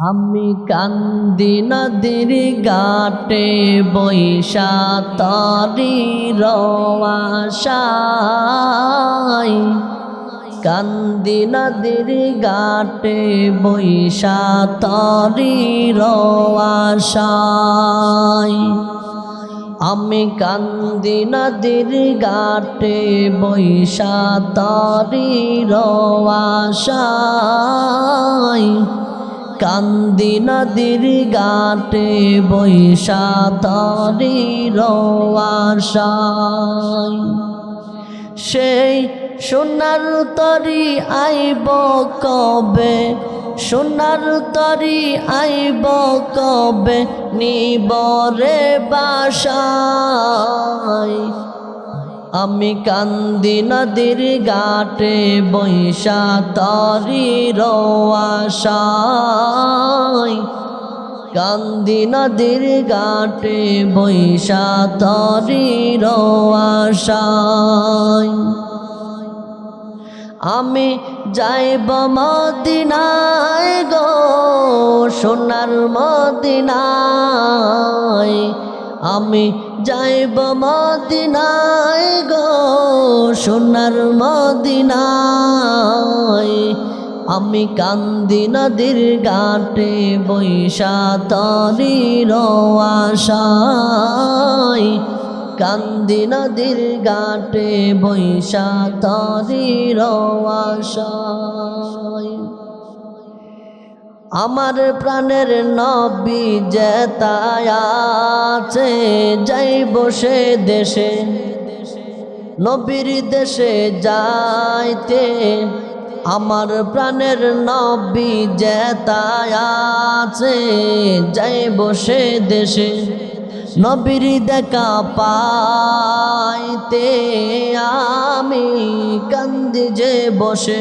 আমি কান্দি নদীর গাটে বৈশা তরি রওয়াশাই কান্দি নদীর গাটে বৈশা তরি রওয়াশাই আমি কান্দি নদীর গাটে বৈশা তরি রওয়াশাই কান্দি নদীর গাটে বৈশা তরি রওয়াশাই সেই সোনার তরি আইব কবে? সোনার তরি আইব কবে? নিবরে বাসায়। আমি কান্দি নদীর গাটে বৈশা তরি রওয়াশাই কান্দি নদীর গাটে বৈশা তরি রওয়াশাই আমি যাইব মদিনায় গো সোনার মদিনায়। আমি যাইব মদিনায় গো, সোনার মদিনায়। আমি কান্দি নদীর গাটে বৈশা তরি রওয়াশাই কান্দি নদীর গাটে বৈশা তরি রওয়াশাই আমার প্রাণের নবী জেতায়াছে যাই বসে দেশে। নবীর দেশে যাইতে আমার প্রাণের নবী জেতায়াছে যাই বসে দেশে। নবীর দেখা পাইতে আমি কান্দি যে বসে।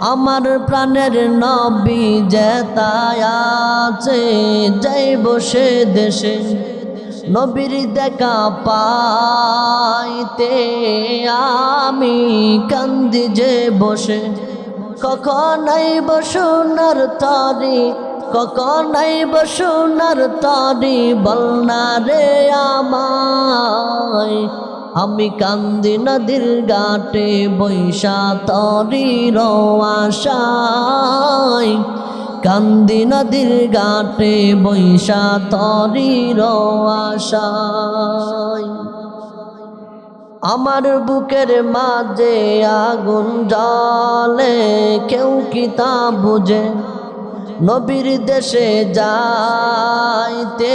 আমার প্রাণের নবী জেতায়াছে যাই বসে দেশে নবীর দেখা পাইতে। আমি কান্দি যে বসে, কখনাই বসুনার তরি, কখনাই বসুনার তরি বলনা রে আমায়। আমি কান্দি নদীর গাটে বৈশা তরি রওয়াশাই কান্দি নদীর গাটে বৈশা তরি রওয়াশাই আমার বুকের মাঝে আগুন জলে কেউ কি তা বুঝে? নবীর দেশে যাইতে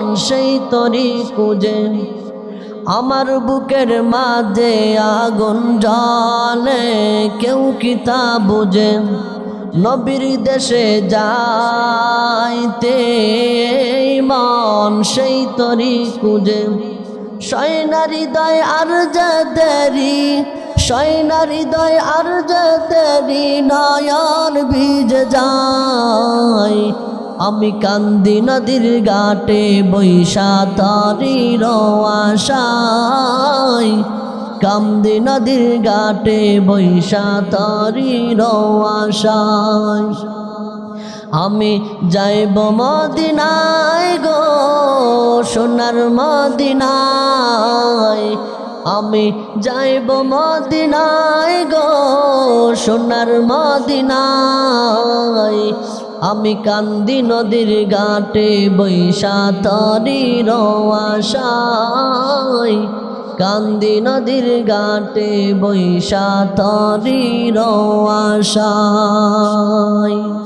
মন সেই তরি কুজে আমার বুকের মাঝে আগুন জলে কেউ কি তা বুঝে? নবীর দেশে যাইতে মন সেই তরি কুজে সৈনার হৃদয় আর যে দেরি সৈনার হৃদয় আর যে দেরি, নয়ন ভিজ যায়। আমি কান্দি নদীর গাটে বৈশা তরি রওয়াশাই কান্দি নদীর গাটে বৈশা তরি রওয়াশাই আমি যাইব মদিনায় গো, সোনার মদিনায়। আমি যাইব মদিনায় গো, সোনার মদিনায়। আমি কান্দি নদীর ঘাটে বৈশা তরি রওয়াশাই কান্দি নদীর ঘাটে বৈশা তরি রওয়াশাই